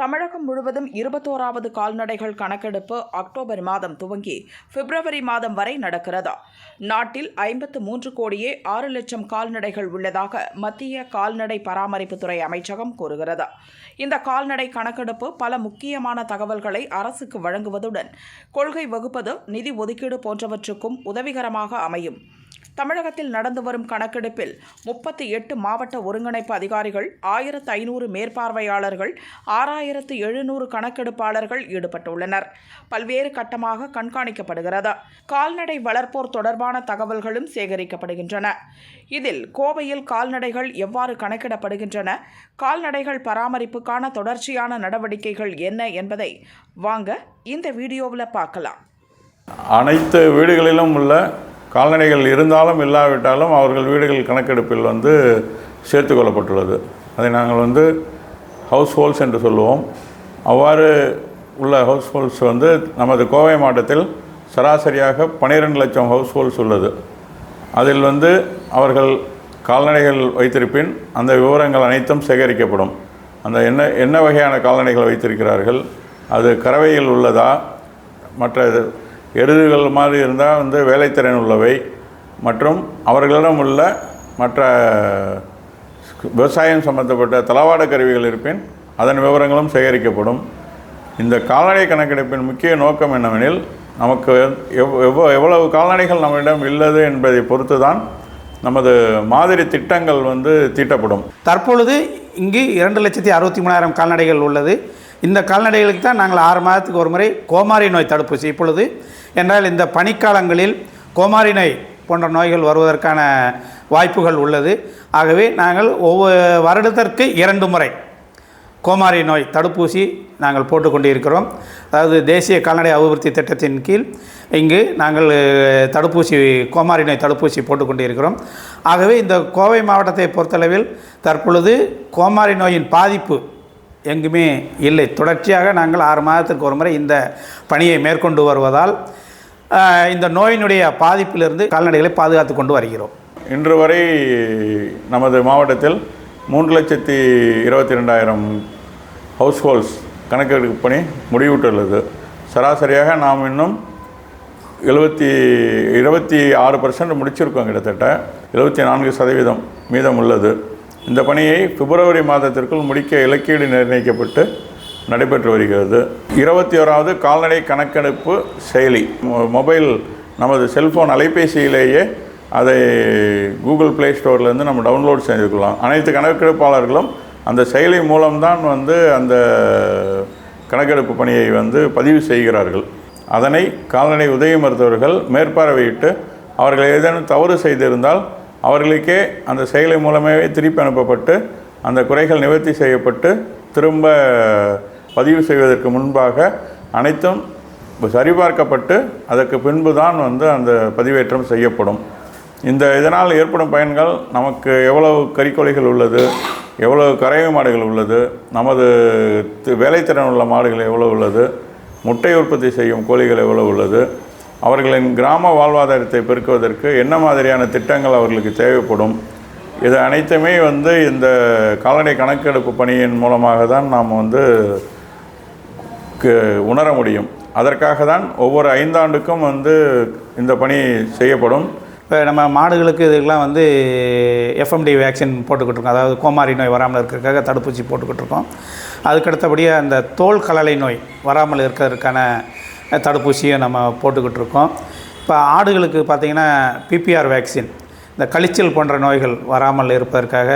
தமிழகம் முழுவதும் இருபத்தோராவது கால்நடைகள் கணக்கெடுப்பு அக்டோபர் மாதம் துவங்கி பிப்ரவரி மாதம் வரை நடக்கிறது? நாட்டில் ஐம்பத்து மூன்று கோடியே ஆறு லட்சம் கால்நடைகள் உள்ளதாக மத்திய கால்நடை பராமரிப்புத்துறை அமைச்சகம் கூறுகிறது. இந்த கால்நடை கணக்கெடுப்பு பல முக்கியமான தகவல்களை அரசுக்கு வழங்குவதுடன் கொள்கை வகுப்பது நிதி ஒதுக்கீடு போன்றவற்றுக்கும் உதவிகரமாக அமையும். தமிழகத்தில் நடந்து வரும் கணக்கெடுப்பில் முப்பத்தி எட்டு மாவட்ட ஒருங்கிணைப்பு அதிகாரிகள் ஆயிரத்து ஐநூறு மேற்பார்வையாளர்கள் ஆறாயிரத்து எழுநூறு கணக்கெடுப்பாளர்கள் ஈடுபட்டுள்ளனர். பல்வேறு கட்டமாக கண்காணிக்கப்படுகிறது. கால்நடை வளர்ப்போர் தொடர்பான தகவல்களும் சேகரிக்கப்படுகின்றன. இதில் கோவையில் கால்நடைகள் எவ்வாறு கணக்கிடப்படுகின்றன கால்நடைகள் பராமரிப்புக்கான தொடர்ச்சியான நடவடிக்கைகள் என்ன என்பதை வாங்க இந்த வீடியோவில் பார்க்கலாம். அனைத்து வீடுகளிலும் உள்ள கால்நடைகள் இருந்தாலும் இல்லாவிட்டாலும் அவர்கள் வீடுகள் கணக்கெடுப்பில் வந்து சேர்த்து கொள்ளப்பட்டுள்ளது. அதை நாங்கள் வந்து ஹவுஸ் ஹோல்ஸ் என்று சொல்லுவோம். அவ்வாறு உள்ள ஹவுஸ் ஹோல்ஸ் வந்து நமது கோவை மாவட்டத்தில் சராசரியாக 12 லட்சம் ஹவுஸ் ஹோல்ஸ் உள்ளது. அதில் வந்து அவர்கள் கால்நடைகள் வைத்திருப்பின் அந்த விவரங்கள் அனைத்தும் சேகரிக்கப்படும். அந்த என்ன என்ன வகையான கால்நடைகள் வைத்திருக்கிறார்கள்? அது கறவையில் உள்ளதா? மற்ற எருதுகள் மாதிரி இருந்தால் வந்து வேலைத்திறன் உள்ளவை. மற்றும் அவர்களிடம் உள்ள மற்ற விவசாயம் சம்பந்தப்பட்ட தளவாட கருவிகள் இருப்பின் அதன் விவரங்களும் சேகரிக்கப்படும். இந்த கால்நடை கணக்கெடுப்பின் முக்கிய நோக்கம் என்னவெனில் நமக்கு எவ் எவ்வ- எவ்வளவு கால்நடைகள் நம்மிடம் உள்ளது என்பதை பொறுத்து தான் நமது மாதிரி திட்டங்கள் வந்து தீட்டப்படும். தற்பொழுது இங்கு இரண்டு லட்சத்தி அறுபத்தி மூணாயிரம் கால்நடைகள் உள்ளது. இந்த கால்நடைகளுக்கு தான் நாங்கள் ஆறு மாதத்துக்கு ஒரு முறை கோமாரி நோய் தடுப்பூசி இப்பொழுது. என்றால் இந்த பனிக்காலங்களில் கோமாரி நோய் போன்ற நோய்கள் வருவதற்கான வாய்ப்புகள் உள்ளது. ஆகவே நாங்கள் ஒவ்வொரு வருடத்திற்கு இரண்டு முறை கோமாரி நோய் தடுப்பூசி நாங்கள் போட்டுக்கொண்டு இருக்கிறோம் அதாவது தேசிய கால்நடை அபிவிருத்தி திட்டத்தின் கீழ் இங்கு நாங்கள் தடுப்பூசி கோமாரி நோய் தடுப்பூசி போட்டுக்கொண்டு இருக்கிறோம் ஆகவே இந்த கோவை மாவட்டத்தை பொறுத்தளவில் தற்பொழுது கோமாரி நோயின் பாதிப்பு எங்குமே இல்லை. தொடர்ச்சியாக நாங்கள் ஆறு மாதத்திற்கு ஒரு முறை இந்த பணியை மேற்கொண்டு வருவதால் இந்த நோயினுடைய பாதிப்பிலிருந்து கால்நடைகளை பாதுகாத்து கொண்டு வருகிறோம். இன்று வரை நமது மாவட்டத்தில் மூன்று லட்சத்தி இருபத்தி ரெண்டாயிரம் ஹவுஸ் ஹோல்ஸ் கணக்கெடுப்பு பணி முடிவுட்டுள்ளது. சராசரியாக நாம் இன்னும் எழுபத்தி இருபத்தி ஆறு பர்சன்ட் முடிச்சிருக்கோம் கிட்டத்தட்ட. எழுபத்தி நான்கு சதவீதம் மீதம் உள்ளது. இந்த பணியை பிப்ரவரி மாதத்திற்குள் முடிக்க இலக்கீடு நிர்ணயிக்கப்பட்டு நடைபெற்று வருகிறது. இருபத்தி ஓராவது கால்நடை கணக்கெடுப்பு செயலி மொ- மொபைல் நமது செல்ஃபோன் அலைபேசியிலேயே அதை கூகுள் ப்ளே ஸ்டோர்லேருந்து நம்ம டவுன்லோட் செஞ்சுக்கலாம். அனைத்து கணக்கெடுப்பாளர்களும் அந்த செயலி மூலம்தான் வந்து அந்த கணக்கெடுப்பு பணியை வந்து பதிவு செய்கிறார்கள். அதனை கால்நடை உதவி மருத்துவர்கள் மேற்பார்வையிட்டு அவர்கள் ஏதேனும் தவறு செய்திருந்தால் அவர்களுக்கே அந்த செயலை மூலமே திருப்பி அனுப்பப்பட்டு அந்த குறைகள் நிவர்த்தி செய்யப்பட்டு திரும்ப பதிவு செய்வதற்கு முன்பாக அனைத்தும் சரிபார்க்கப்பட்டு அதற்கு பின்பு தான் வந்து அந்த பதிவேற்றம் செய்யப்படும். இந்த இதனால் ஏற்படும் பயன்கள் நமக்கு எவ்வளவு கறிக்கொலைகள் உள்ளது எவ்வளவு கறவை மாடுகள் உள்ளது நமது வேலைத்திறன் உள்ள மாடுகள் எவ்வளவு உள்ளது முட்டை உற்பத்தி செய்யும் கோழிகள் எவ்வளவு உள்ளது அவர்களின் கிராம வாழ்வாதாரத்தை பெருக்குவதற்கு என்ன மாதிரியான திட்டங்கள் அவர்களுக்கு தேவைப்படும்? இது அனைத்துமே வந்து இந்த கால்நடை கணக்கெடுப்பு பணியின் மூலமாக தான் நாம் வந்து க- உணர முடியும். அதற்காக தான் ஒவ்வொரு ஐந்தாண்டுக்கும் வந்து இந்த பணி செய்யப்படும். இப்போ நம்ம மாடுகளுக்கு இதுக்கெல்லாம் வந்து எஃப்எம்டி வேக்சின் போட்டுக்கிட்டு இருக்கோம். அதாவது கோமாரி நோய் வராமல் இருக்கிறதுக்காக தடுப்பூசி போட்டுக்கிட்டு இருக்கோம். அதுக்கு அடுத்தபடியாக அந்த தோல் கலலை நோய் வராமல் இருக்கிறதுக்கான தடுப்பூசியை நம்ம போட்டுக்கிட்டு இருக்கோம் இப்போ ஆடுகளுக்கு பார்த்திங்கன்னா பிபிஆர் வேக்சின் இந்த கழிச்சல் போன்ற நோய்கள் வராமல் இருப்பதற்காக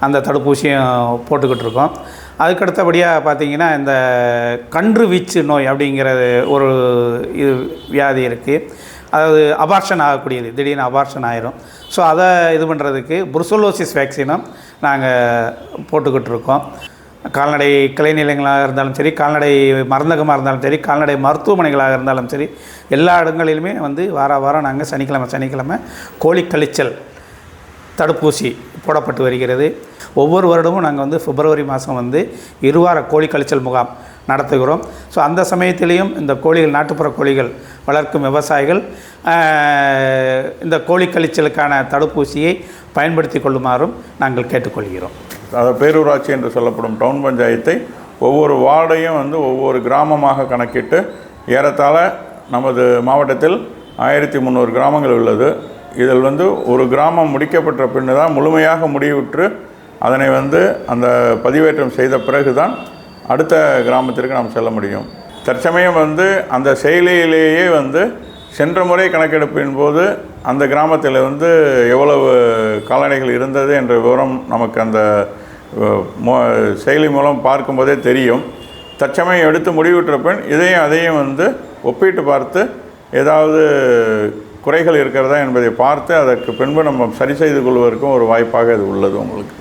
அந்த தடுப்பூசியும் போட்டுக்கிட்டு இருக்கோம் அதுக்கு அடுத்தபடியாக பார்த்திங்கன்னா இந்த கன்று வீச்சு நோய் அப்படிங்கிறது ஒரு இது வியாதி இருக்குது அதாவது அபார்ஷன் ஆகக்கூடியது திடீர்னு அபார்ஷன் ஆயிரும். ஸோ அதை இது பண்ணுறதுக்கு புருசோலோசிஸ் வேக்சினும் நாங்கள் போட்டுக்கிட்டு இருக்கோம் கால்நடை கிளைநிலையங்களாக இருந்தாலும் சரி கால்நடை மருந்தகமாக இருந்தாலும் சரி கால்நடை மருத்துவமனைகளாக இருந்தாலும் சரி எல்லா இடங்களிலுமே வந்து வார வாரம் நாங்கள் சனிக்கிழமை சனிக்கிழமை கோழி கழிச்சல் தடுப்பூசி போடப்பட்டு வருகிறது. ஒவ்வொரு வருடமும் நாங்கள் வந்து பிப்ரவரி மாதம் வந்து இருவார கோழி கழிச்சல் முகாம் நடத்துகிறோம். ஸோ அந்த சமயத்திலையும் இந்த கோழிகள் நாட்டுப்புற கோழிகள் வளர்க்கும் விவசாயிகள் இந்த கோழி கழிச்சலுக்கான தடுப்பூசியை பயன்படுத்தி கொள்ளுமாறும் நாங்கள் கேட்டுக்கொள்கிறோம். அதாவது பேரூராட்சி என்று சொல்லப்படும் டவுன் பஞ்சாயத்தை ஒவ்வொரு வார்டையும் வந்து ஒவ்வொரு கிராமமாக கணக்கிட்டு ஏறத்தாழ நமது மாவட்டத்தில் ஆயிரத்தி முந்நூறு கிராமங்கள் உள்ளது. இதில் வந்து ஒரு கிராமம் முடிக்கப்பட்ட பின்னு தான் முழுமையாக முடிவுற்று அதனை வந்து அந்த பதிவேற்றம் செய்த பிறகு தான் அடுத்த கிராமத்திற்கு நாம் செல்ல முடியும். தற்சமயம் வந்து அந்த செயலியிலேயே வந்து சென்ற முறை கணக்கெடுப்பின் போது அந்த கிராமத்தில் வந்து எவ்வளவு கால்நடைகள் இருந்தது என்ற விவரம் நமக்கு அந்த மோ செயலி மூலம் பார்க்கும்போதே தெரியும். தற்சமயம் எடுத்து முடிவுற்ற பின் இதையும் அதையும் வந்து ஒப்பிட்டு பார்த்து ஏதாவது குறைகள் இருக்கிறதா என்பதை பார்த்து அதற்கு பின்பு நம்ம சரி செய்து கொள்வதற்கும் ஒரு வாய்ப்பாக இது உள்ளது உங்களுக்கு.